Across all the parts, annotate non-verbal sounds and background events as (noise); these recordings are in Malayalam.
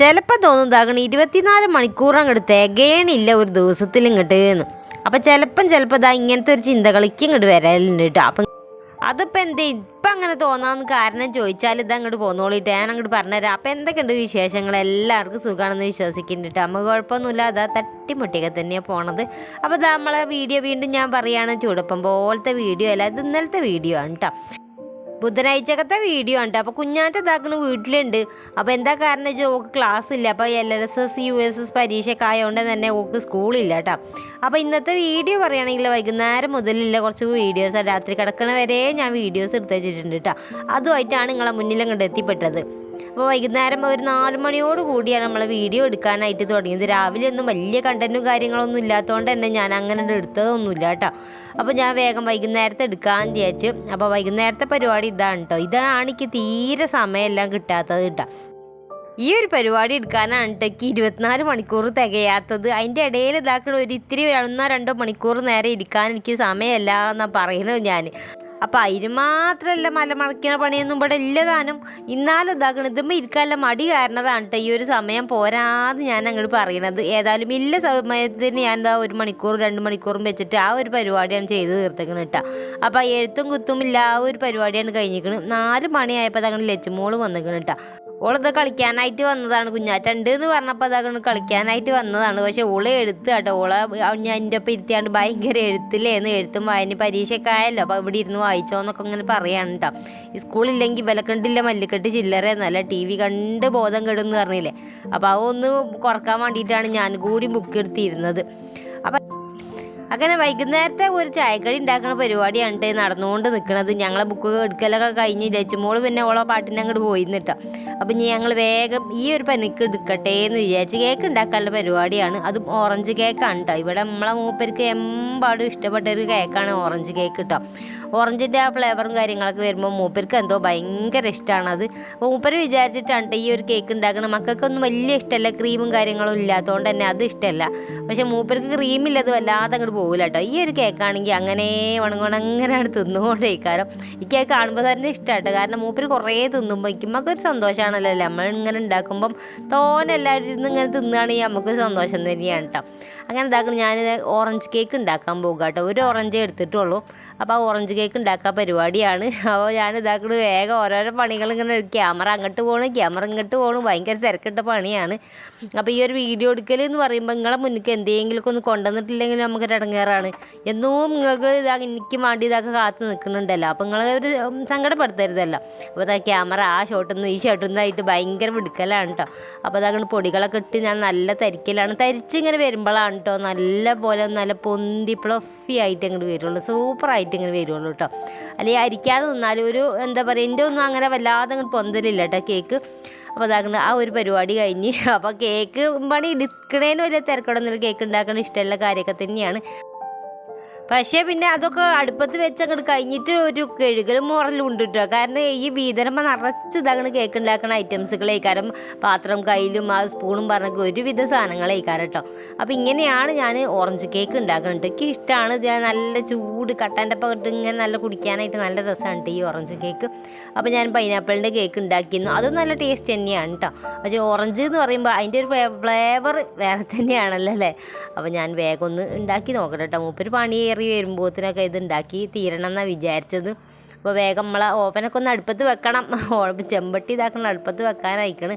ചിലപ്പോൾ തോന്നുന്നതാകണം ഇരുപത്തിനാല് മണിക്കൂർ അങ്ങോട്ട് തികയണില്ല ഒരു ദിവസത്തിൽ ഇങ്ങോട്ട് എന്ന്. അപ്പം ചിലപ്പം ചിലപ്പോൾ ഇതാ ഇങ്ങനത്തെ ഒരു ചിന്തകളിക്ക് ഇങ്ങോട്ട് വരലുണ്ട് കേട്ടോ അപ്പം അതിപ്പോൾ എന്തേ ഇപ്പം അങ്ങനെ തോന്നാമെന്ന് കാരണം ചോദിച്ചാൽ ഇത് അങ്ങോട്ട് പോന്നോളിട്ട് ഞാൻ അങ്ങോട്ട് പറഞ്ഞുതരാം. അപ്പം എന്തൊക്കെയുണ്ട് വിശേഷങ്ങൾ? എല്ലാവർക്കും സുഖമാണെന്ന് വിശ്വസിക്കുന്നുണ്ട് നമുക്ക് കുഴപ്പമൊന്നുമില്ല. അതാ തട്ടിമുട്ടിയൊക്കെ തന്നെയാണ് പോണത്. അപ്പോൾ നമ്മളെ വീഡിയോ വീണ്ടും ഞാൻ പറയുകയാണ് ചൂടപ്പം പോലത്തെ വീഡിയോ അല്ല ഇത് ഇന്നലത്തെ വീഡിയോ ആണ് കേട്ടോ ബുധനാഴ്ചക്കത്തെ വീഡിയോ ഉണ്ട് അപ്പോൾ കുഞ്ഞാറ്റ ഇതാക്കണ വീട്ടിലുണ്ട്. അപ്പോൾ എന്താ കാരണം വെച്ചാൽ ഓക്ക് ക്ലാസ് ഇല്ല. അപ്പോൾ L L S S U S S പരീക്ഷയൊക്കെ ആയതുകൊണ്ട് തന്നെ ഓക്ക് സ്കൂളില്ല കേട്ടോ അപ്പോൾ ഇന്നത്തെ വീഡിയോ പറയുകയാണെങ്കിൽ വൈകുന്നേരം മുതലില്ല കുറച്ച് വീഡിയോസ് രാത്രി കിടക്കണ വരെ ഞാൻ വീഡിയോസ് എടുത്ത് വെച്ചിട്ടുണ്ട് കേട്ടോ അതുമായിട്ടാണ് നിങ്ങളെ മുന്നിലും കണ്ട് എത്തിപ്പെട്ടത്. അപ്പോൾ വൈകുന്നേരം ഒരു നാല് മണിയോട് കൂടിയാണ് നമ്മൾ വീഡിയോ എടുക്കാനായിട്ട് തുടങ്ങിയത്. രാവിലെ ഒന്നും വലിയ കണ്ടന്റും കാര്യങ്ങളൊന്നും ഇല്ലാത്തതുകൊണ്ട് തന്നെ ഞാൻ അങ്ങനെ എടുത്തതൊന്നുമില്ല കേട്ടോ. അപ്പോൾ ഞാൻ വേഗം വൈകുന്നേരത്തെ എടുക്കാൻ വിചാരിച്ചു. അപ്പോൾ വൈകുന്നേരത്തെ പരിപാടി ഇതാണ് കേട്ടോ ഇതാണ് എനിക്ക് തീരെ സമയമെല്ലാം കിട്ടാത്തത് കേട്ടോ ഈ ഒരു പരിപാടി എടുക്കാനാണ് കേട്ടോ ഇരുപത്തിനാല് മണിക്കൂർ തികയാത്തത്. അതിന്റെ ഇടയിൽ ഇതാക്കണ ഒരു ഇത്തിരി ഒന്നോ രണ്ടോ മണിക്കൂർ നേരെ ഇരിക്കാൻ എനിക്ക് സമയമല്ല എന്നാണ് പറയുന്നത് ഞാൻ അപ്പം അതിന് മാത്രമല്ല മലമടക്കണ പണിയൊന്നും ഇവിടെ ഇല്ലതാനും ഇന്നാലും ഇതാക്കണം ഇതുമ്പോൾ ഇരിക്കാനുള്ള മടി കാരണതാണ് കേട്ടോ ഈ ഒരു സമയം പോരാതെ ഞാൻ അങ്ങോട്ട് പറയണത്. ഏതായാലും ഇല്ല സമയത്തിന് ഞാൻ എന്താ ഒരു മണിക്കൂർ രണ്ട് മണിക്കൂറും വെച്ചിട്ട് ആ ഒരു പരിപാടിയാണ് ചെയ്ത് തീർത്തേക്കണ് കേട്ടോ അപ്പം എഴുത്തും കുത്തും ഇല്ല ആ ഒരു പരിപാടിയാണ് കഴിഞ്ഞിരിക്കുന്നത് നാല് മണിയായപ്പോൾ അതങ്ങനെ ലച്ചുമോൾ വന്നിരിക്കണം കേട്ടോ ഓളത് കളിക്കാനായിട്ട് വന്നതാണ് കുഞ്ഞാറ്റണ്ട് എന്ന് പറഞ്ഞപ്പോൾ അതങ്ങനെ കളിക്കാനായിട്ട് വന്നതാണ്. പക്ഷെ ഓളെ എഴുത്ത് കേട്ടോ ഓളെ ഞാൻ എന്റെ ഒപ്പം ഇരുത്തിയാണ്ട് ഭയങ്കര എഴുത്തില്ലേന്ന്. എഴുത്തും വായന പരീക്ഷയൊക്കെ ആയല്ലോ. അപ്പോൾ ഇവിടെ ഇരുന്ന് വായിച്ചോന്നൊക്കെ ഇങ്ങനെ പറയാണ് കേട്ടോ ഈ സ്കൂളില്ലെങ്കിൽ വിലക്കണ്ടില്ല മല്ലിക്കെട്ട് ചില്ലറ എന്നല്ല ടി വി കണ്ട് ബോധം കെടുന്ന് പറഞ്ഞില്ലേ? അപ്പോൾ അതൊന്ന് കുറയ്ക്കാൻ വേണ്ടിയിട്ടാണ് ഞാൻ കൂടി ബുക്ക് എടുത്തിരുന്നത്. അപ്പം അങ്ങനെ വൈകുന്നേരത്തെ ഒരു ചായക്കടി ഉണ്ടാക്കുന്ന പരിപാടിയാണ് നടന്നുകൊണ്ട് നിൽക്കുന്നത് ഞങ്ങളെ ബുക്ക് എടുക്കലൊക്കെ കഴിഞ്ഞ് ലച്ചുമോൾ പിന്നെ ഓളോ പാട്ടിന്റെ അങ്ങോട്ട് പോയി പോയിന്നിട്ടോ അപ്പം ഇനി ഞങ്ങൾ വേഗം ഈ ഒരു പനിക്ക് എടുക്കട്ടെ എന്ന് വിചാരിച്ച് കേക്ക് ഉണ്ടാക്കാനുള്ള പരിപാടിയാണ്. അതും ഓറഞ്ച് കേക്കാണ് കേട്ടോ ഇവിടെ നമ്മളെ മൂപ്പർക്ക് എമ്പാടും ഇഷ്ടപ്പെട്ട ഒരു കേക്കാണ് ഓറഞ്ച് കേക്ക് കേട്ടോ ഓറഞ്ചിന്റെ ആ ഫ്ലേവറും കാര്യങ്ങളൊക്കെ വരുമ്പോൾ മൂപ്പർക്ക് എന്തോ ഭയങ്കര അത്. അപ്പോൾ മൂപ്പർ വിചാരിച്ചിട്ടാണ് ട്ടോ ഈ ഒരു കേക്ക് ഉണ്ടാക്കുന്നത് മക്കൾക്കൊന്നും വലിയ ഇഷ്ടമല്ല ക്രീമും കാര്യങ്ങളും ഇല്ലാത്തതുകൊണ്ട് തന്നെ അത് ഇഷ്ടമല്ല പക്ഷേ മൂപ്പർക്ക് ക്രീമില്ലത് വല്ലാതെ അങ്ങോട്ട് പോകില്ല കേട്ടോ. ഈ ഒരു കേക്കാണെങ്കിൽ അങ്ങനെ വണങ്ങണങ്ങനെയാണ് തിന്നുകൊണ്ടേക്കാരം ഈ കേക്ക് കാണുമ്പോൾ തന്നെ ഇഷ്ടമാട്ടോ കാരണം മൂപ്പര് കുറേ തിന്നുമ്പോൾ നമുക്ക് ഒരു സന്തോഷമാണല്ലോ നമ്മൾ ഇങ്ങനെ ഉണ്ടാക്കുമ്പം തോനെ എല്ലാവരും ഇരുന്ന് ഇങ്ങനെ തിന്നുകയാണെങ്കിൽ നമുക്കൊരു സന്തോഷം തന്നെയാണ് കേട്ടോ. അങ്ങനെ ഇതാക്കണം ഞാൻ ഓറഞ്ച് കേക്ക് ഉണ്ടാക്കാൻ പോകുക കേട്ടോ. ഒരു ഓറഞ്ച് എടുത്തിട്ടുള്ളൂ. അപ്പോൾ ആ ഓറഞ്ച് കേക്ക് ഉണ്ടാക്കാൻ പരിപാടിയാണ്. അപ്പോൾ ഞാൻ ഇതാക്കണ വേഗം ഓരോരോ പണികൾ ഇങ്ങനെ ക്യാമറ അങ്ങോട്ട് പോകണം ക്യാമറ ഇങ്ങോട്ട് പോകണം ഭയങ്കര തിരക്കിട്ട പണിയാണ്. അപ്പോൾ ഈ ഒരു വീഡിയോ എടുക്കൽ എന്ന് പറയുമ്പോൾ നിങ്ങളെ മുന്നിലേക്ക് എന്തെങ്കിലുമൊക്കെ ഒന്ന് കൊണ്ടുവന്നിട്ടില്ലെങ്കിൽ നമുക്കൊരു ഇടങ്ങേറാണ്. എന്നും നിങ്ങൾക്ക് ഇതാ എനിക്ക് വേണ്ടി ഇതൊക്കെ കാത്തു നിൽക്കുന്നുണ്ടല്ലോ. അപ്പോൾ നിങ്ങളെ ഒരു സങ്കടപ്പെടുത്തരുതല്ലോ. അപ്പോൾ അതാ ക്യാമറ ആ ഷോട്ടൊന്നും ഈ ഷോട്ടൊന്നും ആയിട്ട് ഭയങ്കര വിടുക്കലാണ് കേട്ടോ. അപ്പോൾ അതങ്ങനെ പൊടികളൊക്കെ ഇട്ട് ഞാൻ നല്ല തരിക്കലാണ്. തരിച്ചിങ്ങനെ വരുമ്പോഴാണ് കേട്ടോ നല്ല പോലെ നല്ല പൊന്തി പ്ലഫി ആയിട്ട് ഇങ്ങോട്ട് വരുള്ളൂ. സൂപ്പറായിട്ട് ഇങ്ങനെ വരുള്ളൂ കേട്ടോ അല്ലെങ്കിൽ അരിക്കാതെ നിന്നാലും ഒരു എന്താ പറയുക എന്റെ ഒന്നും അങ്ങനെ വല്ലാതെ അങ്ങോട്ട് പൊന്തലില്ല കേട്ടോ കേക്ക് അപ്പോൾ അതാകുന്ന ആ ഒരു പരിപാടി കഴിഞ്ഞ്. അപ്പോൾ കേക്ക് പണി എടുക്കണേന് വലിയ തിരക്കടൊന്നുമില്ല കേക്ക് ഉണ്ടാക്കുന്ന ഇഷ്ടമുള്ള കാര്യമൊക്കെ തന്നെയാണ്. പക്ഷേ പിന്നെ അതൊക്കെ അടുപ്പത്ത് വെച്ച് അങ്ങോട്ട് കഴിഞ്ഞിട്ട് ഒരു കഴുകലും മുറലും ഉണ്ട് കേട്ടോ കാരണം ഈ വീതരമ്മ നിറച്ച് ഇതങ്ങനെ കേക്ക് ഉണ്ടാക്കുന്ന കാരണം പാത്രം കയ്യിലും ആ സ്പൂണും പറഞ്ഞൊക്കെ ഒരുവിധ സാധനങ്ങളെ കഴിക്കാറ് കേട്ടോ അപ്പോൾ ഇങ്ങനെയാണ് ഞാൻ ഓറഞ്ച് കേക്ക് ഉണ്ടാക്കുന്നത് എനിക്ക് ഇഷ്ടമാണ് ഞാൻ നല്ല ചൂട് കട്ടാന്റെ പകട്ട് ഇങ്ങനെ നല്ല കുടിക്കാനായിട്ട് നല്ല രസമാണ് ഈ ഓറഞ്ച് കേക്ക്. അപ്പോൾ ഞാൻ പൈനാപ്പിളിന്റെ കേക്ക് ഉണ്ടാക്കിയിരുന്നു. അതും നല്ല ടേസ്റ്റ് തന്നെയാണ് കേട്ടോ പക്ഷേ ഓറഞ്ച് എന്ന് പറയുമ്പോൾ അതിന്റെ ഒരു ഫ്ലേവർ വേറെ തന്നെയാണല്ലോ അല്ലേ? അപ്പോൾ ഞാൻ വേഗം ഒന്ന് ഉണ്ടാക്കി നോക്കട്ടെ കേട്ടോ മൂപ്പര് പണിയേറി വരുമ്പോഴത്തിനൊക്കെ ഇത് ഉണ്ടാക്കി തീരണം എന്നാണ് വിചാരിച്ചത്. അപ്പോൾ വേഗം നമ്മളെ ഓവനൊക്കെ ഒന്ന് അടുപ്പത്ത് വെക്കണം. (laughs) ചെമ്പട്ടി ഇതാക്കണം അടുപ്പത്ത് വെക്കാനായിക്കണ്.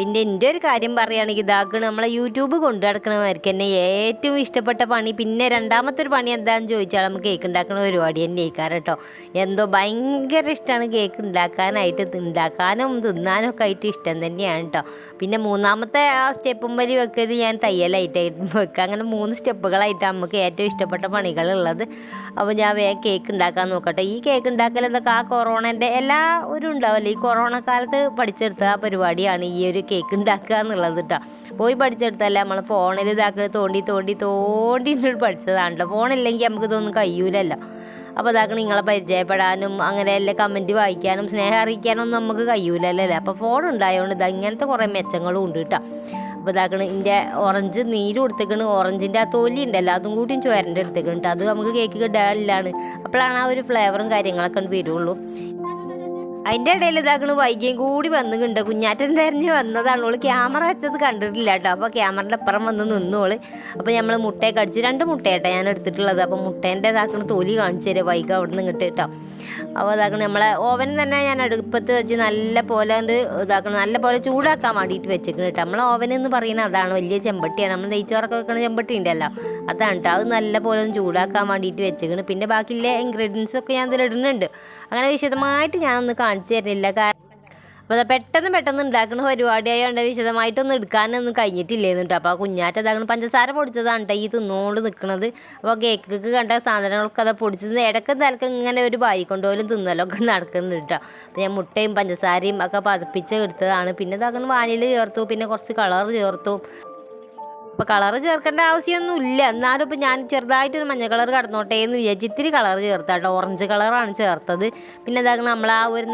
പിന്നെ എന്റെ ഒരു കാര്യം പറയുകയാണെങ്കിൽ ഇതാക്കണ് നമ്മളെ യൂട്യൂബ് കൊണ്ടു നടക്കണമായിരിക്കും. എന്നെ ഏറ്റവും ഇഷ്ടപ്പെട്ട പണി പിന്നെ രണ്ടാമത്തെ ഒരു പണി എന്താണെന്ന് ചോദിച്ചാൽ നമുക്ക് കേക്ക് ഉണ്ടാക്കുന്ന പരിപാടി തന്നെ കേൾക്കാറ് കേട്ടോ. എന്തോ ഭയങ്കര ഇഷ്ടമാണ് കേക്ക് ഉണ്ടാക്കാനായിട്ട് ഉണ്ടാക്കാനും തിന്നാനും ഒക്കെ ആയിട്ട് ഇഷ്ടം തന്നെയാണ് കേട്ടോ. പിന്നെ മൂന്നാമത്തെ ആ സ്റ്റെപ്പും വരി വെക്കരുത് ഞാൻ തയ്യലായിട്ട് വെക്കുക. അങ്ങനെ മൂന്ന് സ്റ്റെപ്പുകളായിട്ടാണ് നമുക്ക് ഏറ്റവും ഇഷ്ടപ്പെട്ട പണികളുള്ളത്. അപ്പോൾ ഞാൻ വേഗം കേക്ക് ഉണ്ടാക്കാൻ നോക്കട്ടെ. ഈ കേക്ക് ഉണ്ടാക്കൽ ആ കൊറോണന്റെ എല്ലാ ഒരു ഉണ്ടാവില്ല? ഈ കൊറോണ കാലത്ത് പഠിച്ചെടുത്ത ആ പരിപാടിയാണ് ഈ ഒരു കേക്ക് ഉണ്ടാക്കുക എന്നുള്ളത് കേട്ടോ പോയി പഠിച്ചെടുത്തല്ല നമ്മൾ ഫോണിൽ ഇതാക്കി തോണ്ടി തോണ്ടി തോണ്ടി പഠിച്ചതാണല്ലോ. ഫോണില്ലെങ്കിൽ നമുക്ക് ഇതൊന്നും കഴിയൂലല്ലോ. അപ്പോൾ അതാക്കണം നിങ്ങളെ പരിചയപ്പെടാനും അങ്ങനെ എല്ലാ കമന്റ് വായിക്കാനും സ്നേഹം അറിയിക്കാനും ഒന്നും നമുക്ക് കഴിയൂലല്ലോ അപ്പോൾ ഫോൺ ഉണ്ടായതുകൊണ്ട് ഇതാ ഇങ്ങനത്തെ കുറേ മെച്ചങ്ങളും ഉണ്ട് കേട്ടോ അപ്പോൾ ഇതാക്കണം ഇതിന്റെ ഓറഞ്ച് നീര് കൊടുത്തേക്കണ്. ഓറഞ്ചിന്റെ ആ തൊലി ഉണ്ടല്ലോ അതും കൂടിയും ചോരന്റെ എടുത്തേക്കണ് അത് നമുക്ക് കേക്ക് ഇടാനില്ലാണ്. അപ്പോഴാണ് ആ ഒരു ഫ്ലേവറും കാര്യങ്ങളൊക്കെ വരുള്ളൂ. അതിന്റെ ഇടയിൽ ഇതാക്കണ് വൈകിയും കൂടി വന്നു വന്നുകൊണ്ട് കുഞ്ഞാറ്റൻ തെരഞ്ഞ് വന്നതാണ്. ഓൾ ക്യാമറ വെച്ചത് കണ്ടിട്ടില്ല കേട്ടോ. അപ്പോൾ ക്യാമറയുടെ അപ്പുറം വന്ന് നിന്നോൾ അപ്പോൾ നമ്മൾ മുട്ടയൊക്കെ അടിച്ചു. രണ്ട് മുട്ടയാട്ടോ ഞാൻ എടുത്തിട്ടുള്ളത്. അപ്പോൾ മുട്ടേന്റെ ഇതാക്കണ തൊലി കാണിച്ചു തരാം. വൈകി അവിടെ നിന്ന് ഇങ്ങോട്ട് കേട്ടോ. അപ്പോൾ ഇതാക്കണ നമ്മളെ ഓവൻ തന്നെ ഞാൻ അടുപ്പത്ത് വെച്ച് നല്ല പോലെ അത് ഇതാക്കണം നല്ല പോലെ ചൂടാക്കാൻ വേണ്ടിയിട്ട് വെച്ചിരിക്കണം കേട്ടോ. നമ്മളെ ഓവൻ എന്ന് പറയുന്നത് അതാണ്. വലിയ ചെമ്പട്ടിയാണ്. നമ്മൾ നെയ്ച്ചോറൊക്കെ വെക്കണ ചെമ്പട്ടി ഉണ്ടല്ലോ അതാണ് കേട്ടോ അത് നല്ല പോലെ ഒന്ന് ചൂടാക്കാൻ വേണ്ടിയിട്ട് വെച്ചിരിക്കണം. പിന്നെ ബാക്കിയുള്ള ഇൻഗ്രീഡിയൻസ് ഒക്കെ ഞാൻ ഇതിൽ ഇടുന്നുണ്ട്. അങ്ങനെ വിശദമായിട്ട് ഞാനൊന്ന് കാണിച്ചു തരുന്നില്ല കാരണം അപ്പോൾ പെട്ടെന്ന് പെട്ടെന്ന് ഉണ്ടാക്കുന്ന പരിപാടിയായതുകൊണ്ട് വിശദമായിട്ടൊന്നും എടുക്കാനൊന്നും കഴിഞ്ഞിട്ടില്ലേന്ന് കേട്ടോ അപ്പോൾ ആ കുഞ്ഞാറ്റ പഞ്ചസാര പൊടിച്ചതാണ് കേട്ടോ ഈ തിന്നുകൊണ്ട് നിൽക്കുന്നത് അപ്പോൾ കേക്കൊക്കെ കണ്ട സാധനങ്ങളൊക്കെ അത് പൊടിച്ചത് ഇടയ്ക്കും തലക്കും ഇങ്ങനെ ഒരു ബായി കൊണ്ടുപോലും തിന്നലൊക്കെ നടക്കുന്നുണ്ട് കേട്ടോ അപ്പോൾ ഞാൻ മുട്ടയും പഞ്ചസാരയും ഒക്കെ പതപ്പിച്ച് എടുത്തതാണ്. പിന്നെ ഇതാക്കുന്ന വാനിൽ ചേർത്തു. പിന്നെ കുറച്ച് കളർ ചേർത്തു. അപ്പോൾ കളർ ചേർക്കേണ്ട ആവശ്യമൊന്നും ഇല്ല എന്നാലും ഇപ്പോൾ ഞാൻ ചെറുതായിട്ടൊരു മഞ്ഞ കളർ കടന്നോട്ടെ എന്ന് വിചാരിച്ച് ഇത്തിരി കളർ ചേർത്താട്ടോ ഓറഞ്ച് കളറാണ് ചേർത്തത്. പിന്നെ ഇതാക്കണം നമ്മൾ ആ ഒരു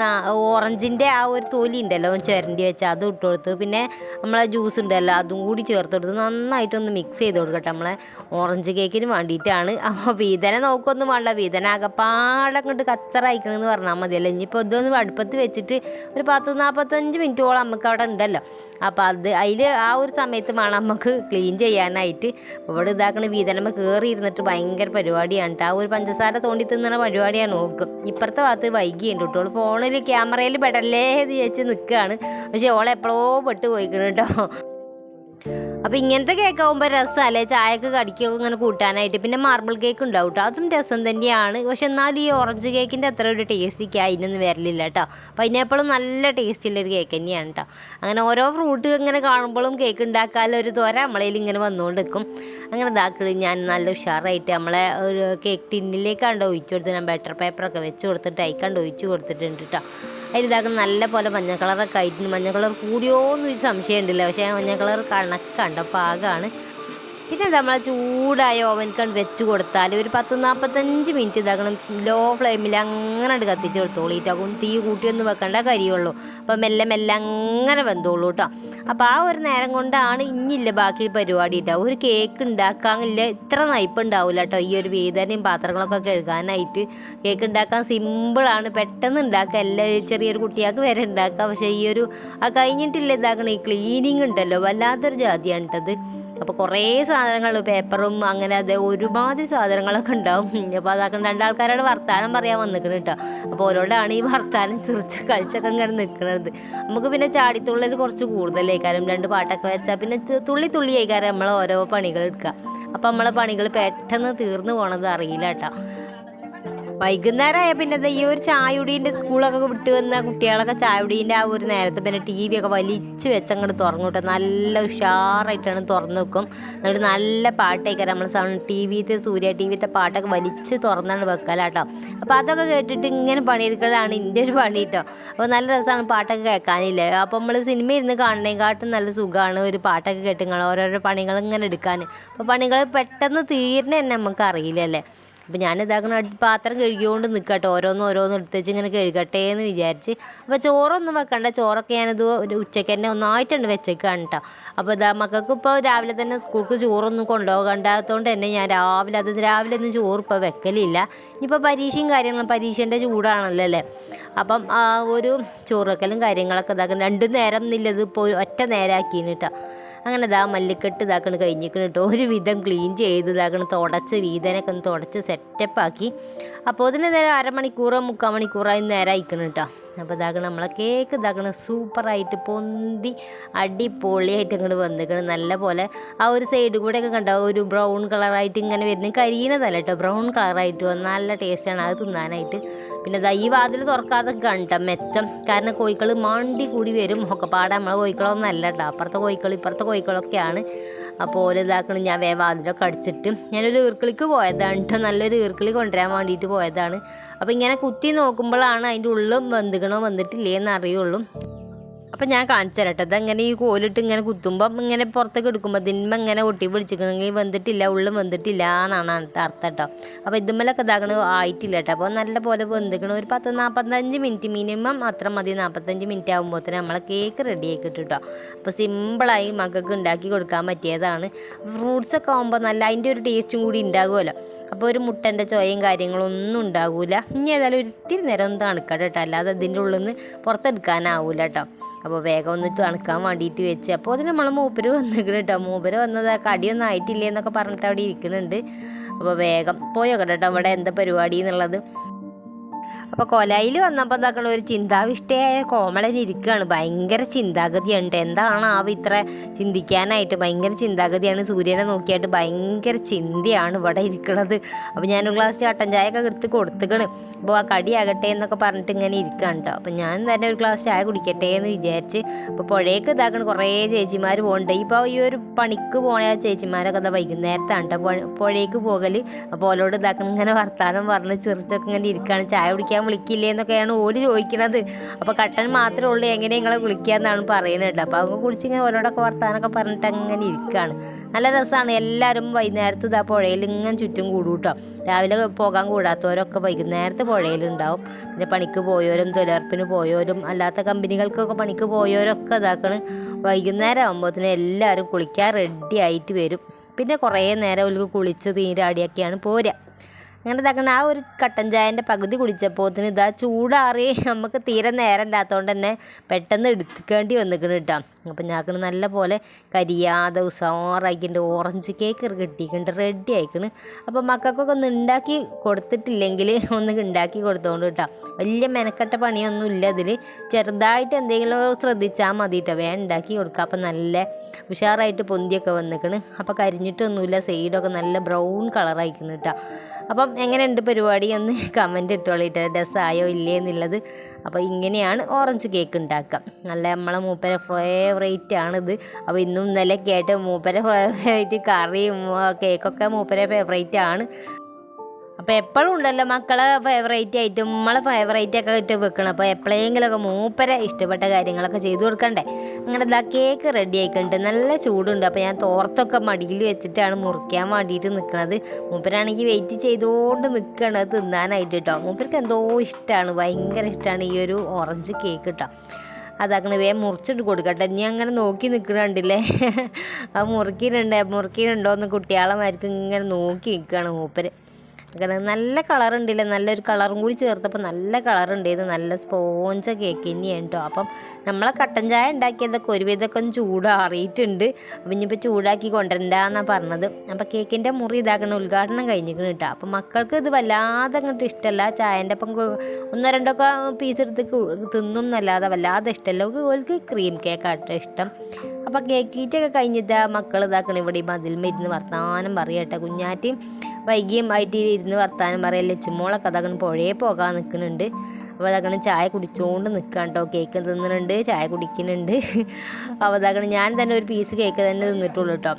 ഓറഞ്ചിന്റെ ആ ഒരു തൊലി ഉണ്ടല്ലോ ചിരണ്ടി വെച്ച് അത് ഇട്ട് കൊടുത്ത്. പിന്നെ നമ്മളെ ജ്യൂസ് ഉണ്ടല്ലോ അതും കൂടി ചേർത്ത് കൊടുത്ത് നന്നായിട്ടൊന്ന് മിക്സ് ചെയ്ത് കൊടുക്കട്ടെ നമ്മളെ. ഓറഞ്ച് കേക്കിന് വേണ്ടിയിട്ടാണ്. അപ്പോൾ വീതന നോക്കൊന്നും വേണ്ട. വീതന ആകപ്പാടെ അങ്ങോട്ട് കച്ചറായിക്കണമെന്ന് പറഞ്ഞാൽ മതിയല്ലോ. ഇനിയിപ്പോൾ ഇതൊന്ന് അടുപ്പത്ത് വെച്ചിട്ട് ഒരു പത്ത് നാൽപ്പത്തഞ്ച് മിനിറ്റോളം നമുക്ക് അവിടെ ഉണ്ടല്ലോ. അപ്പോൾ അത് അതിൽ ആ ഒരു സമയത്ത് വേണം നമുക്ക് ക്ലീൻ ചെയ്യാനായിട്ട് ഇവിടെ ഇതാക്കണ വീതനമ്മ കയറി ഇരുന്നിട്ട് ഭയങ്കര പരിപാടിയാണ് കേട്ടോ ആ ഒരു പഞ്ചസാര തോണ്ടി തിന്നണ പരിപാടിയാണ് നോക്കും ഇപ്പുറത്തെ ഭാഗത്ത് വൈകിയുണ്ട് കേട്ടോ ഫോണിൽ ക്യാമറയിൽ പെടല്ലേ എന്ന് ചോദിച്ച് നിൽക്കുകയാണ് പക്ഷേ ഓളെപ്പോഴോ പെട്ട് പോയിക്കണം കേട്ടോ അപ്പോൾ ഇങ്ങനത്തെ കേക്ക് ആകുമ്പോൾ രസമല്ലേ ചായക്ക് കടിക്കൊക്കെ ഇങ്ങനെ കൂട്ടാനായിട്ട്. പിന്നെ മാർബിൾ കേക്ക് ഉണ്ടാവും കേട്ടോ അതും രസം തന്നെയാണ്. പക്ഷെ എന്നാലും ഈ ഓറഞ്ച് കേക്കിന്റെ അത്ര ഒരു ടേസ്റ്റ് അതിനൊന്നും വരലില്ല കേട്ടോ പൈനാപ്പിളും നല്ല ടേസ്റ്റ് ഉള്ളൊരു കേക്ക് തന്നെയാണ് കേട്ടോ അങ്ങനെ ഓരോ ഫ്രൂട്ട് ഇങ്ങനെ കാണുമ്പോഴും കേക്ക് ഉണ്ടാക്കാനുള്ള ഒരു ത്വര നമ്മളതിൽ ഇങ്ങനെ വന്നുകൊണ്ട് നിൽക്കും അങ്ങനെ ഇതാക്കി ഞാൻ നല്ല ഉഷാറായിട്ട് നമ്മളെ ഒരു കേക്ക് ടിന്നിലേക്കാണ്ട് ഒഴിച്ചു കൊടുത്ത് ഞാൻ ബട്ടർ പേപ്പറൊക്കെ വെച്ച് കൊടുത്തിട്ട് അയക്കാണ്ട് ഒഴിച്ചു കൊടുത്തിട്ടുണ്ട് കേട്ടോ അതിൽ ഇതാക്കുന്ന നല്ല പോലെ മഞ്ഞ കളറൊക്കെ ആയിട്ടുണ്ട്. മഞ്ഞ കളർ കൂടിയോ എന്നൊരു സംശയം ഉണ്ടല്ലോ പക്ഷേ മഞ്ഞ കളർ കണക്കാണ്ട് പാകമാണ് പിന്നെ നമ്മൾ ചൂടായ ഓവൻ കണ്ട് വെച്ച് കൊടുത്താൽ ഒരു പത്ത് നാൽപ്പത്തഞ്ച് മിനിറ്റ് ഇതാക്കണം ലോ ഫ്ലെയിമിൽ അങ്ങനെ കത്തിച്ച് കൊടുത്തോളിട്ടാകും തീ കൂട്ടിയൊന്നും വെക്കേണ്ട കരിയുള്ളൂ അപ്പം മെല്ലെ മെല്ലെ അങ്ങനെ വെന്തോളൂ കേട്ടോ അപ്പോൾ ആ ഒരു നേരം കൊണ്ടാണ് ഇനിയില്ല ബാക്കി പരിപാടി കേട്ടോ ഒരു കേക്ക് ഉണ്ടാക്കാനില്ല ഇത്ര നയിപ്പ് ഉണ്ടാവില്ല കേട്ടോ ഈ ഒരു വേദനയും പാത്രങ്ങളൊക്കെ കഴുകാനായിട്ട് കേക്ക് ഉണ്ടാക്കാൻ സിമ്പിളാണ് പെട്ടെന്ന് ഉണ്ടാക്കുക എല്ലാ ചെറിയൊരു കുട്ടിയാൾക്ക് വരെ ഉണ്ടാക്കാം പക്ഷേ ഈ ഒരു ആ കഴിഞ്ഞിട്ടില്ല ഇതാക്കണം ഈ ക്ലീനിങ് ഉണ്ടല്ലോ വല്ലാത്തൊരു ജാതിയാണ് കേട്ടത് അപ്പോൾ കുറേ സാധനങ്ങൾ പേപ്പറും അങ്ങനെ അതെ ഒരുപാട് സാധനങ്ങളൊക്കെ ഉണ്ടാവും. അപ്പോൾ അതൊക്കെ രണ്ടാൾക്കാരോട് വർത്താനം പറയാൻ വന്നിക്കണം കേട്ടോ അപ്പോൾ ഓരോടാണ് ഈ വർത്താനം ചിറിച്ച് കളിച്ചൊക്കെ ഇങ്ങനെ നിൽക്കുന്നത് നമുക്ക് പിന്നെ ചാടിത്തുള്ളിൽ കുറച്ച് കൂടുതലേക്കാരം രണ്ട് പാട്ടൊക്കെ വെച്ചാൽ പിന്നെ തുള്ളി തുള്ളി ആയിക്കാരം നമ്മൾ ഓരോ പണികൾ എടുക്കുക അപ്പോൾ നമ്മളെ പണികൾ പെട്ടെന്ന് തീർന്നു പോണത് അറിയില്ല കേട്ടോ വൈകുന്നേരമായ പിന്നെ ഈ ഒരു ചായുടീന്റെ സ്കൂളൊക്കെ വിട്ട് വന്ന കുട്ടികളൊക്കെ ചായുടീന്റെ ആ ഒരു നേരത്തെ പിന്നെ ടി വി ഒക്കെ വലിച്ച് വെച്ചങ്ങോട്ട് തുറന്നു കിട്ടും നല്ല ഉഷാറായിട്ടാണ് തുറന്നു വെക്കും. എന്നിട്ട് നല്ല പാട്ടൊക്കെ നമ്മൾ സൗണ്ട് ടി വിത്തെ സൂര്യ ടി വിത്തെ പാട്ടൊക്കെ വലിച്ച് തുറന്നാണ് വെക്കലാട്ടോ. അപ്പോൾ അതൊക്കെ കേട്ടിട്ട് ഇങ്ങനെ പണിയെടുക്കലാണ് എന്റെ ഒരു പണി കേട്ടോ അപ്പോൾ നല്ല രസമാണ് പാട്ടൊക്കെ കേൾക്കാനില്ലേ. അപ്പോൾ നമ്മൾ സിനിമ ഇരുന്ന് കാണണേക്കാട്ടും നല്ല സുഖമാണ് ഒരു പാട്ടൊക്കെ കേട്ടിങ്ങൾ ഓരോരോ പണികൾ ഇങ്ങനെ എടുക്കാൻ അപ്പോൾ പണികൾ പെട്ടെന്ന് തീരണ തന്നെ നമുക്ക് അറിയില്ലല്ലേ അപ്പോൾ ഞാൻ ഇതാക്കണ പാത്രം കഴുകിയോണ്ട് നിൽക്കട്ടെ ഓരോന്ന് ഓരോന്ന് എടുത്തേച്ച് ഇങ്ങനെ കഴുകട്ടെ എന്ന് വിചാരിച്ച്. അപ്പോൾ ചോറൊന്നും വെക്കണ്ട. ചോറൊക്കെ ഞാനിത് ഒരു ഉച്ചയ്ക്ക് തന്നെ ഒന്നായിട്ടുണ്ട് വെച്ചേക്കാണ് കേട്ടോ അപ്പോൾ ഇതാ മക്കൾക്ക് ഇപ്പോൾ രാവിലെ തന്നെ സ്കൂൾക്ക് ചോറൊന്നും കൊണ്ടുപോകണ്ടാത്തതുകൊണ്ട് തന്നെ ഞാൻ രാവിലെ അത് രാവിലെ ഒന്നും ചോറ് ഇപ്പോൾ വെക്കലില്ല. ഇനിയിപ്പോൾ പരീക്ഷയും കാര്യങ്ങളും പരീക്ഷേന്റെ ചൂടാണല്ലോ അല്ലേ? അപ്പം ഒരു ചോറ് വെക്കലും കാര്യങ്ങളൊക്കെ ഇതാക്കുന്നത് രണ്ട് നേരം എന്നില്ലത് ഇപ്പോൾ ഒറ്റ നേരമാക്കിന് കേട്ടോ അങ്ങനെ ഇതാ മല്ലിക്കെട്ട് ഇതാക്കണ് കഴിഞ്ഞിരിക്കണം കേട്ടോ. ഒരു വിധം ക്ലീൻ ചെയ്ത് ഇതാക്കണം. തുടച്ച് വീതനൊക്കെ ഒന്ന് തുടച്ച് സെറ്റപ്പാക്കി അപ്പോൾ അതിന് നേരം അരമണിക്കൂറോ മുക്കാൽ മണിക്കൂറായി നേരം അയക്കണം കേട്ടോ. അപ്പോൾ ഇതാക്കണം നമ്മളെ കേക്ക് ഇതാക്കണം സൂപ്പറായിട്ട് പൊന്തി അടിപൊളിയായിട്ട് അങ്ങോട്ട് വന്നിക്കണം. നല്ല പോലെ ആ ഒരു സൈഡ് കൂടെ ഒക്കെ കണ്ടോ ഒരു ബ്രൗൺ കളറായിട്ട് ഇങ്ങനെ വരുന്നത് കരിയണതല്ല കേട്ടോ ബ്രൗൺ കളറായിട്ട് വന്ന് നല്ല ടേസ്റ്റാണ് അത് തിന്നാനായിട്ട്. പിന്നെ ദാ ഈ വാതിൽ തുറക്കാതെ കണ്ട മെച്ചം. കാരണം കോഴിക്കൾ മാണ്ടി കൂടി വരും. ഒക്കെ പാടെ നമ്മളെ കോഴിക്കളൊന്നും അല്ല കേട്ടോ അപ്പുറത്തെ കോഴിക്കൾ ഇപ്പുറത്തെ കോഴിക്കളൊക്കെയാണ്. അപ്പോൾ ഓരോ ഇതാക്കണം ഞാൻ വേ വാതിലൊക്കെ അടിച്ചിട്ട് ഞാനൊരു ഈർക്കിളിക്ക് പോയതാണ് കേട്ടോ നല്ലൊരു ഈർക്കിളി കൊണ്ടുവരാൻ വേണ്ടിയിട്ട് പോയതാണ്. അപ്പോൾ ഇങ്ങനെ കുത്തി നോക്കുമ്പോഴാണ് അതിന്റെ ഉള്ളും വെന്തുകണോ വന്നിട്ടില്ലേ എന്ന് അറിയുള്ളൂ അപ്പം ഞാൻ കാണിച്ചു തരട്ടെ അതങ്ങനെ ഈ കോലിട്ട് ഇങ്ങനെ കുത്തുമ്പം ഇങ്ങനെ പുറത്തേക്ക് എടുക്കുമ്പോൾ ഇതിന്മ ഇങ്ങനെ ഒട്ടി പിടിച്ചിക്കണമെങ്കിൽ വെന്തിട്ടില്ല ഉള്ളും വെന്തിട്ടില്ല എന്നാണ് അർത്ഥം കേട്ടോ അപ്പോൾ ഇതുമ്മലൊക്കെ ഇതാക്കണ ആയിട്ടില്ല കേട്ടോ അപ്പോൾ നല്ല പോലെ വെന്തിക്കണം. ഒരു പത്ത് നാൽപ്പത്തഞ്ച് മിനിറ്റ് മിനിമം അത്ര മതി. നാൽപ്പത്തഞ്ച് മിനിറ്റ് ആകുമ്പോഴത്തേന് നമ്മളെ കേക്ക് റെഡി ആയി കേട്ടോ അപ്പോൾ സിമ്പിളായി മക്കൾക്ക് ഉണ്ടാക്കി കൊടുക്കാൻ പറ്റിയതാണ്. ഫ്രൂട്ട്സൊക്കെ ആകുമ്പോൾ നല്ല അതിന്റെ ഒരു ടേസ്റ്റും കൂടി ഉണ്ടാകുമല്ലോ അപ്പോൾ ഒരു മുട്ടന്റെ ചോയയും കാര്യങ്ങളൊന്നും ഉണ്ടാകില്ല ഇനി ഏതായാലും ഒരിത്തിരി നേരം ഒന്ന് തണുക്കട്ടെ കേട്ടോ അല്ലാതെ ഇതിന്റെ ഉള്ളിൽ നിന്ന് പുറത്തെടുക്കാനാവില്ല കേട്ടോ അപ്പോൾ വേഗം ഒന്ന് തണുക്കാൻ വേണ്ടിയിട്ട് വെച്ച്. അപ്പോൾ അതിന് നമ്മളെ മൂപ്പര് വന്നിരിക്കണം കേട്ടോ മൂപ്പര് വന്നത് കടിയൊന്നും ആയിട്ടില്ലേ എന്നൊക്കെ പറഞ്ഞിട്ട് അവിടെ ഇരിക്കുന്നുണ്ട്. അപ്പോൾ വേഗം പോയോ കേട്ടോ ഇവിടെ എന്താ പരിപാടി എന്നുള്ളത്. അപ്പോൾ കൊലയിൽ വന്നപ്പോൾ എന്താക്കണ ഒരു ചിന്താവിഷ്ടയായ കോമളൻ ഇരിക്കുകയാണ് ഭയങ്കര ചിന്താഗതിയുണ്ട്. എന്താണ് ആവ് ഇത്ര ചിന്തിക്കാനായിട്ട്? ഭയങ്കര ചിന്താഗതിയാണ്. സൂര്യനെ നോക്കിയായിട്ട് ഭയങ്കര ചിന്തയാണ് ഇവിടെ ഇരിക്കുന്നത് അപ്പോൾ ഞാൻ ഒരു ഗ്ലാസ് ചട്ടൻ ചായ ഒക്കെ എടുത്ത് കൊടുത്തുക്കണ്. അപ്പോൾ ആ കടിയാകട്ടെ എന്നൊക്കെ പറഞ്ഞിട്ട് ഇങ്ങനെ ഇരിക്കുകയാണ് കേട്ടോ അപ്പോൾ ഞാൻ തന്നെ ഒരു ഗ്ലാസ് ചായ കുടിക്കട്ടെ എന്ന് വിചാരിച്ച് അപ്പോൾ പുഴയൊക്കെ ഇതാക്കണ. കുറേ ചേച്ചിമാർ പോകുന്നുണ്ട് ഇപ്പോൾ ഈ ഒരു പണിക്ക് പോണ ആ ചേച്ചിമാരൊക്കെ എന്താ വൈകുന്നേരത്താണ് കേട്ടോ പുഴ- പുഴയ്ക്ക് പോകൽ അപ്പോൾ ഓലോട് ഇതാക്കണം. ഇങ്ങനെ വർത്താനം പറഞ്ഞ് ചെറുച്ചൊക്കെ ഇങ്ങനെ ഇരിക്കുകയാണ് ചായ കുടിക്കാൻ വിളിക്കാൻ വിളിക്കില്ലേ എന്നൊക്കെയാണ് ഓര് ചോദിക്കണത്. അപ്പോൾ കട്ടൻ മാത്രമേ ഉള്ളൂ എങ്ങനെ നിങ്ങളെ വിളിക്കാമെന്നാണ് പറയുന്നത്. അപ്പോൾ അവങ്ങ കുളിച്ച് ഇങ്ങനെ ഓരോടൊക്കെ വർത്താനൊക്കെ പറഞ്ഞിട്ട് അങ്ങനെ ഇരിക്കുകയാണ് നല്ല രസമാണ് എല്ലാവരും വൈകുന്നേരത്ത് ഇതാ പുഴയിൽ ഇങ്ങനെ ചുറ്റും കൂടും കേട്ടോ. രാവിലെ പോകാൻ കൂടാത്തവരൊക്കെ വൈകുന്നേരത്ത് പുഴയിലുണ്ടാവും. പിന്നെ പണിക്ക് പോയവരും തൊഴിലുറപ്പിന് പോയവരും അല്ലാത്ത കമ്പനികൾക്കൊക്കെ പണിക്ക് പോയവരൊക്കെ ഇതാക്കണ്. വൈകുന്നേരം ആകുമ്പോഴത്തേന് എല്ലാവരും കുളിക്കാൻ റെഡി ആയിട്ട് വരും. പിന്നെ കുറേ നേരം ഒരു കുളിച്ച് തീരാടിയൊക്കെയാണ് പോരുക അങ്ങനെ ഇതാക്കണം ആ ഒരു കട്ടൻ ചായന്റെ പകുതി കുടിച്ചപ്പോത്തിന് ഇതാ ചൂടാറി നമുക്ക് തീരെ നേരം ഇല്ലാത്തതുകൊണ്ട് തന്നെ പെട്ടെന്ന് എടുക്കേണ്ടി വന്നിക്കണ് കേട്ടോ. അപ്പം ഞാക്കണ് നല്ല പോലെ കരിയാതെ ഉസാറായിട്ടുണ്ട് ഓറഞ്ച് കേക്ക് കിട്ടിയിട്ടുണ്ട്. റെഡി ആയിക്കണ്. അപ്പം മക്കൾക്കൊക്കെ ഒന്ന് ഉണ്ടാക്കി കൊടുത്തിട്ടില്ലെങ്കിൽ ഒന്ന് ഉണ്ടാക്കി കൊടുത്തോണ്ട് കേട്ടോ. വലിയ മെനക്കെട്ട പണിയൊന്നും ഇല്ല ഇതിൽ ചെറുതായിട്ട് എന്തെങ്കിലും ശ്രദ്ധിച്ചാൽ മതി കേട്ടോ. വേഗം ഉണ്ടാക്കി കൊടുക്കുക അപ്പം നല്ല ഉഷാറായിട്ട് പൊന്തിയൊക്കെ വന്നിക്കണ്. അപ്പോൾ കരിഞ്ഞിട്ടൊന്നുമില്ല. സൈഡൊക്കെ നല്ല ബ്രൗൺ കളറായിക്കണ് കേട്ടോ. അപ്പം എങ്ങനെയുണ്ട് പരിപാടി? ഒന്ന് കമന്റ് ഇട്ടോളിട്ട് രസമായോ ഇല്ലേ എന്നുള്ളത്. അപ്പോൾ ഇങ്ങനെയാണ് ഓറഞ്ച് കേക്ക് ഉണ്ടാക്കുക. നല്ല നമ്മളെ മൂപ്പരെ ഫേവറേറ്റ് ആണിത്. അപ്പോൾ ഇന്നും ഇന്നലെ കേട്ട് മൂപ്പരെ ഫേവറേറ്റ് കറിയും കേക്കൊക്കെ മൂപ്പരെ ഫേവറേറ്റ് ആണ്. അപ്പോൾ എപ്പോഴും ഉണ്ടല്ലോ മക്കളെ ഫേവറേറ്റ് ആയിട്ട് നമ്മളെ ഫേവറേറ്റ് ഒക്കെ ഇട്ട് വെക്കണം. അപ്പോൾ എപ്പോഴെങ്കിലുമൊക്കെ മൂപ്പരെ ഇഷ്ടപ്പെട്ട കാര്യങ്ങളൊക്കെ ചെയ്തു കൊടുക്കണ്ടേ? അങ്ങനെ ഇതാ കേക്ക് റെഡി ആയിക്കുന്നുണ്ട് നല്ല ചൂടുണ്ട്. അപ്പോൾ ഞാൻ തോർത്തൊക്കെ മടിയിൽ വെച്ചിട്ടാണ് മുറിക്കാൻ വേണ്ടിയിട്ട് നിൽക്കുന്നത് മൂപ്പരാണെങ്കിൽ വെയിറ്റ് ചെയ്തുകൊണ്ട് നിൽക്കണത് അത് തിന്നാനായിട്ട് കേട്ടോ മൂപ്പർക്ക് എന്തോ ഇഷ്ടമാണ് ഭയങ്കര ഇഷ്ടമാണ് ഈ ഒരു ഓറഞ്ച് കേക്ക് കേട്ടോ അതാക്കണ വേ മുറിച്ചിട്ട് കൊടുക്കട്ടെ. ഇനി അങ്ങനെ നോക്കി നിൽക്കണുണ്ടല്ലേ അത് (laughs) മുറുക്കിയിട്ടുണ്ട് മുറുക്കിയിട്ടുണ്ടോ. എന്ന് കുട്ടികളെ മാർക്ക് ഇങ്ങനെ നോക്കി നിൽക്കുകയാണ് മൂപ്പര്. അങ്ങനെ നല്ല കളർ ഉണ്ടല്ലേ? നല്ലൊരു കളറും കൂടി ചേർത്തപ്പോൾ നല്ല കളർ ഉണ്ടായിരുന്നു നല്ല സ്പോഞ്ച കേക്ക് തന്നെയാണ് കേട്ടോ അപ്പം നമ്മളെ കട്ടൻ ചായ ഉണ്ടാക്കിയതൊക്കെ ഒരുവിധമൊക്കെ ഒന്ന് ചൂടാറിയിട്ടുണ്ട് അപ്പം ഇനിയിപ്പോൾ ചൂടാക്കി കൊണ്ടുവരണ്ടെന്നാണ് പറഞ്ഞത്. അപ്പോൾ കേക്കിന്റെ മുറി ഇതാക്കണ ഉദ്ഘാടനം കഴിഞ്ഞിരിക്കണം കേട്ടോ അപ്പം മക്കൾക്ക് ഇത് വല്ലാതെ അങ്ങോട്ട് ഇഷ്ടമല്ല ചായന്റെ ഒപ്പം ഒന്നോ രണ്ടൊക്കെ പീസ് എടുത്ത് തിന്നും എന്നല്ലാതെ വല്ലാതെ ഇഷ്ടമല്ല ഓൾക്ക് ക്രീം കേക്കാട്ടോ ഇഷ്ടം. അപ്പോൾ കേക്കീറ്റൊക്കെ കഴിഞ്ഞിട്ട് മക്കൾ ഇതാക്കണം ഇവിടെ ഈ മരുന്ന് വർത്തമാനം പറയട്ടെ കുഞ്ഞാറ്റിയും വൈകിയും ആയിട്ട് ഇരുന്ന് വർത്താനം പറയല്ലേ ചുമോളൊക്കെ അതാക്കണം പുഴയെ പോകാൻ നിൽക്കുന്നുണ്ട് അപ്പോൾ അതാക്കണം ചായ കുടിച്ചുകൊണ്ട് നിൽക്കാൻ കേട്ടോ കേക്ക് തിന്നുന്നുണ്ട് ചായ കുടിക്കുന്നുണ്ട്. (laughs) അപ്പോൾ അതാക്കണം ഞാൻ തന്നെ ഒരു പീസ് കേക്ക് തന്നെ തിന്നിട്ടുള്ളൂ കേട്ടോ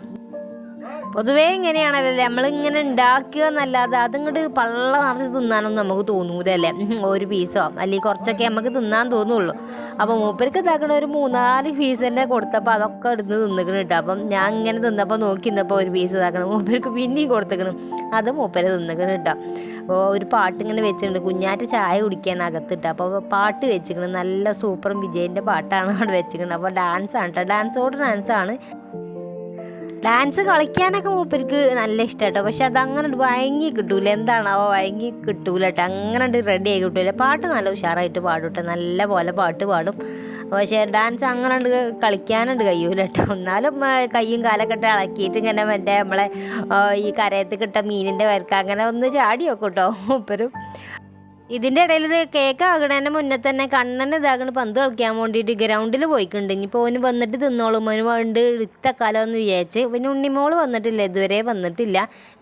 പൊതുവേ ഇങ്ങനെയാണല്ലോ. നമ്മളിങ്ങനെ ഉണ്ടാക്കുക എന്നല്ലാതെ അതിങ്ങോട്ട് പള്ള നിറച്ച് തിന്നാനൊന്നും നമുക്ക് തോന്നൂലല്ലേ. ഒരു പീസോ അല്ലെങ്കിൽ കുറച്ചൊക്കെ നമുക്ക് തിന്നാൻ തോന്നുള്ളൂ. അപ്പോൾ മൂപ്പർക്ക് ഇതാക്കണ ഒരു മൂന്നാൽ പീസ് തന്നെ കൊടുത്തപ്പോൾ അതൊക്കെ എടുത്ത് തിന്നിക്കണം കേട്ടോ അപ്പം ഞാൻ ഇങ്ങനെ തിന്നപ്പോൾ നോക്കി നിന്നപ്പോൾ ഒരു പീസ് ഇതാക്കണം. മൂപ്പർക്ക് പിന്നെയും കൊടുത്തേക്കണം. അത് മൂപ്പര് തിന്നിക്കണം കേട്ടോ അപ്പോൾ ഒരു പാട്ട് ഇങ്ങനെ വെച്ചിട്ടുണ്ട്. കുഞ്ഞാറ്റ് ചായ കുടിക്കാൻ അകത്തിട്ട് അപ്പോൾ പാട്ട് വെച്ചിരിക്കണം നല്ല സൂപ്പറും വിജയന്റെ പാട്ടാണ് അവിടെ വെച്ചിരിക്കുന്നത് അപ്പോൾ ഡാൻസ് ആണ് കേട്ടോ ഡാൻസോട് ഡാൻസാണ് ഡാൻസ് കളിക്കാനൊക്കെ മൂപ്പർക്ക് നല്ല ഇഷ്ടം കേട്ടോ പക്ഷെ അത് അങ്ങനെ വഴങ്ങി കിട്ടൂല. എന്താണാവോ വഴങ്ങി കിട്ടൂല കേട്ടോ അങ്ങനെ റെഡി ആയി കിട്ടൂല. പാട്ട് നല്ല ഉഷാറായിട്ട് പാടും കേട്ടോ നല്ല പോലെ പാട്ട് പാടും. പക്ഷേ ഡാൻസ് അങ്ങനെ കളിക്കാനുണ്ട് കഴിയൂല കേട്ടോ എന്നാലും കയ്യും കാലൊക്കെ ഇളക്കിയിട്ട് ഇങ്ങനെ മറ്റേ നമ്മളെ ഈ കരയത്ത് കിട്ട മീനിന്റെ വരക്ക് അങ്ങനെ ഒന്ന് ചാടി വെക്കും കേട്ടോ മൂപ്പരും. ഇതിന്റെ ഇടയിൽ ഇത് കേക്ക് ആകണേന്റെ മുന്നേ തന്നെ കണ്ണൻ ഇതാകണ പന്ത് കളിക്കാൻ വേണ്ടിയിട്ട് ഗ്രൗണ്ടിൽ പോയിക്കുണ്ട്. ഇനിയിപ്പോൾ ഓന് വന്നിട്ട് തിന്നോളും. ഓന് വേണ്ട ഇത്തക്കാലം എന്ന് വിചാരിച്ച് പിന്നെ ഉണ്ണിമോൾ വന്നിട്ടില്ല. ഇതുവരെ വന്നിട്ടില്ല.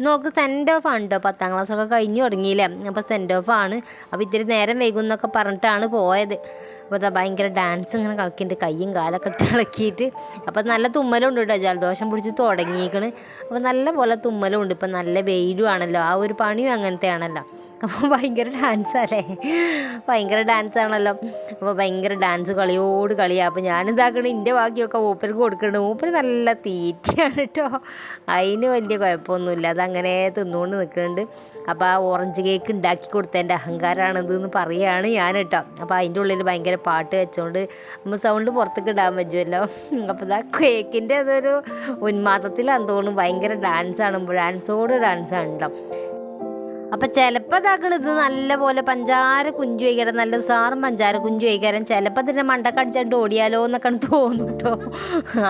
നോക്ക് സെൻഡ് ഓഫ് ആണ് കേട്ടോ പത്താം ക്ലാസ്സൊക്കെ കഴിഞ്ഞു തുടങ്ങിയില്ലേ? അപ്പോൾ സെൻഡ് ഓഫ് ആണ്. അപ്പോൾ ഇത്തിരി നേരം വൈകും എന്നൊക്കെ പറഞ്ഞിട്ടാണ് പോയത്. അപ്പോൾ അതാ ഭയങ്കര ഡാൻസ് ഇങ്ങനെ കളിക്കുന്നുണ്ട് കൈയും കാലൊക്കെ ഇട്ട് ഇളക്കിയിട്ട്. അപ്പോൾ നല്ല തുമ്മലും ഉണ്ട് കേട്ടോ ജലദോഷം പിടിച്ച് തുടങ്ങിയേക്കണ്. അപ്പോൾ നല്ല പോലെ തുമ്മലും ഉണ്ട് ഇപ്പം നല്ല വെയിലും ആണല്ലോ. ആ ഒരു പണിയും അങ്ങനത്തെ ആണല്ലോ. അപ്പോൾ ഭയങ്കര ഡാൻസല്ലേ ഭയങ്കര ഡാൻസ് ആണല്ലോ. അപ്പോൾ ഭയങ്കര ഡാൻസ് കളിയോട് കളിയാണ് അപ്പോൾ ഞാനിതാക്കണ എന്റെ ബാക്കിയൊക്കെ മൂപ്പർക്ക് കൊടുക്കുന്നുണ്ട് മൂപ്പര് നല്ല തീറ്റയാണ് കേട്ടോ അതിന് വലിയ കുഴപ്പമൊന്നുമില്ല. അതങ്ങനെ തിന്നുകൊണ്ട് നിൽക്കുന്നുണ്ട് അപ്പോൾ ആ ഓറഞ്ച് കേക്ക് ഉണ്ടാക്കി കൊടുത്തതിന്റെ അഹങ്കാരമാണിത് എന്ന് പറയുകയാണ് ഞാൻ കേട്ടോ അപ്പോൾ അതിന്റെ ഉള്ളിൽ ഭയങ്കര പാട്ട് വെച്ചുകൊണ്ട് നമ്മൾ സൗണ്ട് പുറത്തേക്ക് ഇടാൻ പറ്റുമല്ലോ. അപ്പോൾ ഇതാ കേക്കിന്റെ അതൊരു ഉന്മാദത്തിലാന്ന് തോന്നുന്നു. ഭയങ്കര ഡാൻസാണ് ഡാൻസോട് ഡാൻസാണ് കേട്ടോ അപ്പം ചിലപ്പോൾ ഇതാക്കണം ഇത് നല്ല പോലെ പഞ്ചാര കുഞ്ചു വയ്ക്കാരം നല്ല സാറും പഞ്ചാര കുഞ്ചു വയ്ക്കാരം ചിലപ്പോൾ ഇതിന്റെ മണ്ടക്കടിച്ചിട്ട് ഓടിയാലോ എന്നൊക്കെയാണ് തോന്നും കേട്ടോ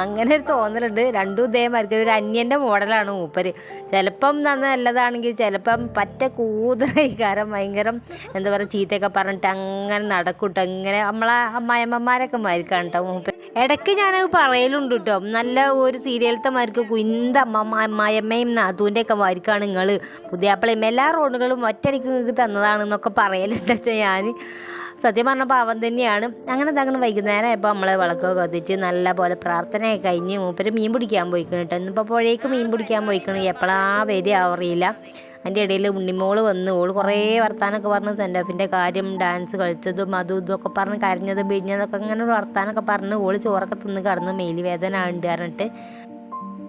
അങ്ങനെ ഒരു തോന്നലുണ്ട്. രണ്ടും ഇതേമാർക്ക് ഒരു അന്യന്റെ മോഡലാണ് മൂപ്പര്. ചിലപ്പം നല്ലതാണെങ്കിൽ ചിലപ്പം പറ്റ കൂതറയിക്കാരം ഭയങ്കര എന്താ പറയുക ചീത്തയൊക്കെ പറഞ്ഞിട്ട് അങ്ങനെ നടക്കൂട്ടോ. ഇങ്ങനെ നമ്മളെ അമ്മായിമ്മമാരൊക്കെ മാരിക്കാണ് കേട്ടോ മൂപ്പര്. ഇടയ്ക്ക് ഞാനത് പറയലുണ്ട് കേട്ടോ നല്ല ഒരു സീരിയലത്തെ മാർക്ക് കുന്ത അമ്മ അമ്മായിമ്മയും നാത്തൂന്റെ ഒക്കെ മാരിക്കാണ് നിങ്ങൾ പുതിയാപ്പിളയും എല്ലാ റോഡുകളും ഒറ്റയടിക്ക് നിങ്ങൾക്ക് തന്നതാണെന്നൊക്കെ പറയലുണ്ട് വെച്ചാൽ ഞാൻ സത്യം പറഞ്ഞ പാവം തന്നെയാണ്. അങ്ങനെ തങ്ങനെ വൈകുന്നേരം ആയപ്പോൾ നമ്മൾ വിളക്കൊക്കെ കത്തിച്ച് നല്ല പോലെ പ്രാർത്ഥനയൊക്കെ കഴിഞ്ഞ് മൂപ്പര് മീൻ പിടിക്കാൻ പോയിക്കണം കേട്ടോ. ഇന്നിപ്പോൾ പുഴയ്ക്ക് മീൻ പിടിക്കാൻ പോയിക്കണം. എപ്പോഴാ വരിക അറിയില്ല. അതിന്റെ ഇടയിൽ ഉണ്ണിമോൾ വന്ന് ഓൾ കുറേ വർത്താനമൊക്കെ പറഞ്ഞ് സെൻഡ് ഓഫിന്റെ കാര്യം ഡാൻസ് കളിച്ചതും അതും ഇതൊക്കെ പറഞ്ഞ് കരഞ്ഞതും പിഴിഞ്ഞതൊക്കെ അങ്ങനെ വർത്താനമൊക്കെ പറഞ്ഞ് ഓൾ ചോറൊക്കെ തിന്ന് കടന്നു മേലി വേദന ഉണ്ട് പറഞ്ഞിട്ട്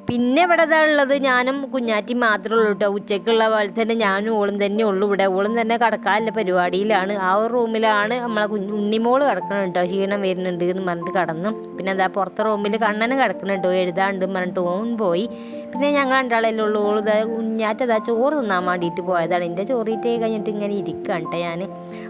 പിന്നെ ഇവിടെ ഇതാ ഉള്ളത് ഞാനും കുഞ്ഞാറ്റി മാത്രമേ ഉള്ളൂ കേട്ടോ. ഉച്ചയ്ക്കുള്ള പോലെ തന്നെ ഞാനും ഓളും തന്നെ ഉള്ളൂ ഇവിടെ. ഓളും തന്നെ കിടക്കാനുള്ള പരിപാടിയിലാണ്. ആ ഒരു റൂമിലാണ് നമ്മളെ കുഞ്ഞു ഉണ്ണിമോൾ കിടക്കണം കേട്ടോ. ക്ഷീണം വരുന്നുണ്ട് എന്ന് പറഞ്ഞിട്ട് കടന്നു. പിന്നെ എന്താ പുറത്തെ റൂമിൽ കണ്ണന് കിടക്കുന്നുണ്ടോ എഴുതാണ്ട് പറഞ്ഞിട്ട് ഓൻ പോയി. പിന്നെ ഞങ്ങൾ രണ്ടാളല്ലേ ഉള്ളൂ. ഓളിതാ ഇതാ കുഞ്ഞാറ്റതാ ചോറ് തിന്നാൻ വേണ്ടിയിട്ട് പോയതാണ്. എന്റെ ചോറിയിട്ടേ കഴിഞ്ഞിട്ട് ഇങ്ങനെ ഇരിക്കാം കേട്ടോ ഞാൻ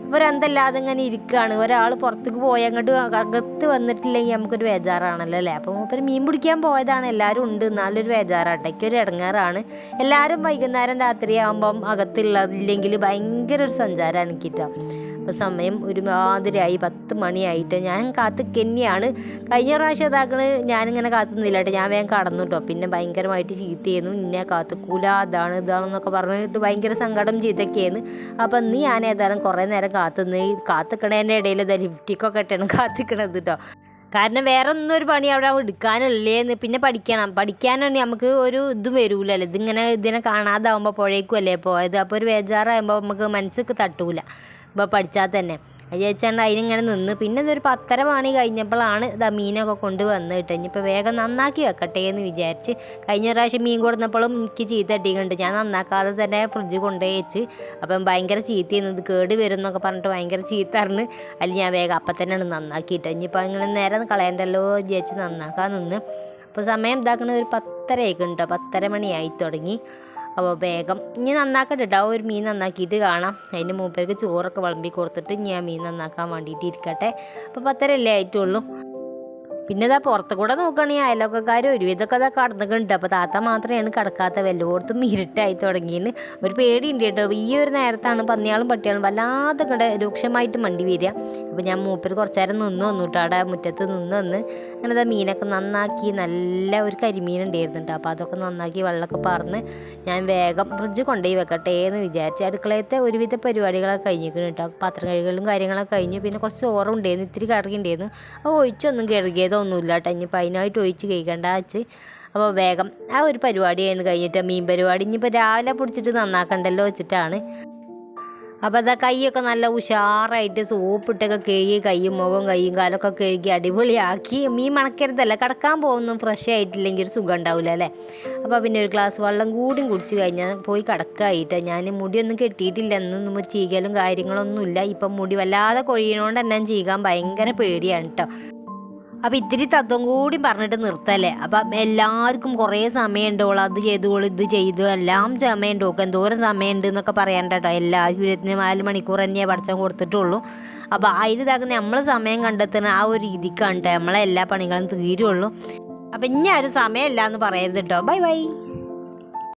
അപ്പോൾ എന്തല്ലാതെ ഇങ്ങനെ ഇരിക്കുകയാണ് ഒരാൾ പുറത്തേക്ക് പോയി അങ്ങോട്ട് അകത്ത് വന്നിട്ടില്ലെങ്കിൽ നമുക്കൊരു ബേജാറാണല്ലോ അല്ലേ? അപ്പോൾ മൂപ്പര് മീൻ പിടിക്കാൻ പോയതാണ്. എല്ലാവരും ഉണ്ട്. എന്നാലും ഒരു ബേജാറാട്ടയ്ക്ക് ഒരു ഇടങ്ങാറാണ് എല്ലാവരും വൈകുന്നേരം രാത്രിയാകുമ്പം അകത്തുള്ളതില്ലെങ്കിൽ ഭയങ്കര ഒരു സഞ്ചാരമാണ് എനിക്കിട്ടോ അപ്പോൾ സമയം ഒരുമാതിരിയായി. പത്ത് മണിയായിട്ട്. ഞാൻ കാത്ത് കെന്നിയാണ്. കഴിഞ്ഞ പ്രാവശ്യം ഇതാക്കണ് ഞാനിങ്ങനെ കാത്തുന്നില്ല കേട്ടോ. ഞാൻ വേഗം കടന്നു കേട്ടോ പിന്നെ ഭയങ്കരമായിട്ട് ചീത്തയായിരുന്നു. ഇന്നെ കാത്തുക്കൂല. അതാണ് ഇതാണെന്നൊക്കെ പറഞ്ഞിട്ട് ഭയങ്കര സങ്കടം ചീത്തയൊക്കെയായിരുന്നു അപ്പം നീ ഞാൻ ഏതായാലും കുറേ നേരം കാത്തുനിന്ന് ഈ കാത്തുക്കണേന്റെ ഇടയിൽ ഇതാ ലിഫ്റ്റിക്കൊക്കെ ഇട്ടാണ് കാത്തിക്കണത് കേട്ടോ കാരണം വേറെ ഒന്നും ഒരു പണി അവിടെ എടുക്കാനല്ലേന്ന്. പിന്നെ പഠിക്കണം. പഠിക്കാനാണ് നമുക്ക് ഒരു ഇതും വരൂലല്ലോ. ഇതിങ്ങനെ ഇതിനെ കാണാതാവുമ്പോൾ പുഴയ്ക്കും അല്ലേ പോയത്. അപ്പോൾ ഒരു ബേജാറാകുമ്പോൾ നമുക്ക് മനസ്സിക്ക് തട്ടൂല. ഇപ്പോൾ പഠിച്ചാൽ തന്നെ. വിചാരിച്ചാണ്ട് അതിനിങ്ങനെ നിന്ന്. പിന്നെ ഇതൊരു പത്തര മണി കഴിഞ്ഞപ്പോഴാണ് ഇതാ മീനൊക്കെ കൊണ്ട് വന്ന് കിട്ടുക ഇനിയിപ്പോൾ വേഗം നന്നാക്കി വെക്കട്ടെ എന്ന് വിചാരിച്ച് കഴിഞ്ഞ പ്രാവശ്യം മീൻ കൊടുന്നപ്പോഴും എനിക്ക് ചീത്ത അടിക്കുന്നുണ്ട് ഞാൻ നന്നാക്കാതെ തന്നെ ഫ്രിഡ്ജ് കൊണ്ടുപോയി വെച്ച് അപ്പം ഭയങ്കര ചീത്തയാണ് ഇത് കേട് വരും എന്നൊക്കെ പറഞ്ഞിട്ട് ഭയങ്കര ചീത്ത അറിഞ്ഞ് അതിൽ ഞാൻ വേഗം അപ്പം തന്നെയാണ് നന്നാക്കിയിട്ട്. ഇനിയിപ്പോൾ അങ്ങനെ നേരെ കളയണ്ടല്ലോ വിചാരിച്ച് നന്നാക്കാൻ നിന്ന്. അപ്പോൾ സമയം ഇതാക്കണ ഒരു പത്തര ഉണ്ടോ കേട്ടോ. പത്തര മണിയായി തുടങ്ങി. അപ്പോൾ വേഗം ഇനി നന്നാക്കട്ടെ കേട്ടോ ഒരു മീൻ നന്നാക്കിയിട്ട് കാണാം. അതിന്റെ മൂപ്പേക്ക് ചോറൊക്കെ വിളമ്പി കൊടുത്തിട്ട് ഞാൻ മീൻ നന്നാക്കാൻ വേണ്ടിയിട്ട് ഇരിക്കട്ടെ. അപ്പോൾ പത്തരല്ലേ ആയിട്ടുള്ളൂ. പിന്നെ ഇതാ പുറത്ത് കൂടെ നോക്കുകയാണെങ്കിൽ അയലോക്കാർ ഒരുവിധമൊക്കെ അതാ കടന്നിട്ടുണ്ട്. അപ്പോൾ താത്ത മാത്രമാണ് കിടക്കാത്ത വല്ലയിടത്തും ഇരുട്ടായി തുടങ്ങിയെന്ന് ഒരു പേടിയുണ്ട് കേട്ടോ. ഈ ഒരു നേരത്താണ് പന്നിയാളും പട്ടിയാളും വല്ലാതെ കടെ രൂക്ഷമായിട്ട് മണ്ടി വരിക. അപ്പോൾ ഞാൻ മൂപ്പർ കുറച്ച് നേരം നിന്ന് വന്നു കേട്ടോ. അവിടെ മുറ്റത്ത് നിന്ന് വന്ന് അങ്ങനെ ഇതാ മീനൊക്കെ നന്നാക്കി നല്ല ഒരു കരിമീൻ ഉണ്ടായിരുന്നു കേട്ടോ. അപ്പോൾ അതൊക്കെ നന്നാക്കി വെള്ളമൊക്കെ പറന്ന് ഞാൻ വേഗം ഫ്രിഡ്ജ് കൊണ്ടുപോയി വെക്കട്ടെ എന്ന് വിചാരിച്ചു അടുക്കളയത്തെ ഒരുവിധ പരിപാടികളൊക്കെ കഴിഞ്ഞിരിക്കുന്നു കേട്ടോ. പാത്രം കഴുകലും കാര്യങ്ങളൊക്കെ കഴിഞ്ഞു. പിന്നെ കുറച്ച് ചോറുണ്ടായിരുന്നു ഇത്തിരി കറി അപ്പോൾ ഒഴിച്ചൊന്നും കഴുകിയതൊന്നുമില്ല കേട്ടോ ഇനിയിപ്പോൾ അതിനായിട്ട് ഒഴിച്ച് കഴിക്കണ്ട വെച്ച് അപ്പോൾ വേഗം ആ ഒരു പരിപാടിയാണ് കഴിഞ്ഞിട്ട് മീൻ പരിപാടി. ഇനിയിപ്പോൾ രാവിലെ പിടിച്ചിട്ട് നന്നാക്കണ്ടല്ലോ വെച്ചിട്ടാണ്. അപ്പോൾ അതാ കൈയൊക്കെ നല്ല ഉഷാറായിട്ട് സോപ്പിട്ടൊക്കെ കഴുകി കൈയും മുഖവും കൈയും കാലൊക്കെ കഴുകി അടിപൊളിയാക്കി. മീൻ മണക്കരുതല്ല കിടക്കാൻ പോകുന്നു ഫ്രഷ് ആയിട്ടില്ലെങ്കിൽ ഒരു സുഖം ഉണ്ടാവില്ല അല്ലേ? അപ്പോൾ പിന്നെ ഒരു ഗ്ലാസ് വെള്ളം കൂടിയും കുടിച്ച് കഴിഞ്ഞാൽ പോയി കിടക്കായിട്ട്. ഞാൻ മുടിയൊന്നും കെട്ടിയിട്ടില്ല എന്നൊന്നും ചീകലും കാര്യങ്ങളൊന്നുമില്ല. ഇപ്പം മുടി വല്ലാതെ കൊഴിയണോണ്ട് തന്നെ ചീകാൻ ഭയങ്കര പേടിയാണ് കേട്ടോ അപ്പം ഇത്തിരി തത്വം കൂടി പറഞ്ഞിട്ട് നിർത്തല്ലേ? അപ്പം എല്ലാവർക്കും കുറേ സമയമുണ്ട് ഓൾ അത് ചെയ്തോളൂ ഇത് ചെയ്തു. എല്ലാം സമയമുണ്ട്. ഓക്ക് എന്തോരം സമയമുണ്ട് എന്നൊക്കെ പറയണ്ട കേട്ടോ. എല്ലാ ഇരുപത്തി നാല് മണിക്കൂർ തന്നെയാണ് പഠിച്ചാൽ കൊടുത്തിട്ടുള്ളൂ. അപ്പോൾ അതിന് ഇതാക്കുന്ന നമ്മൾ സമയം കണ്ടെത്തുന്ന ആ ഒരു രീതിക്കാണ് കേട്ടോ. നമ്മളെ എല്ലാ പണികളും തീരുള്ളൂ. അപ്പം ഇനി ആരും സമയമില്ല എന്ന് പറയരുത് കേട്ടോ. Bye bye.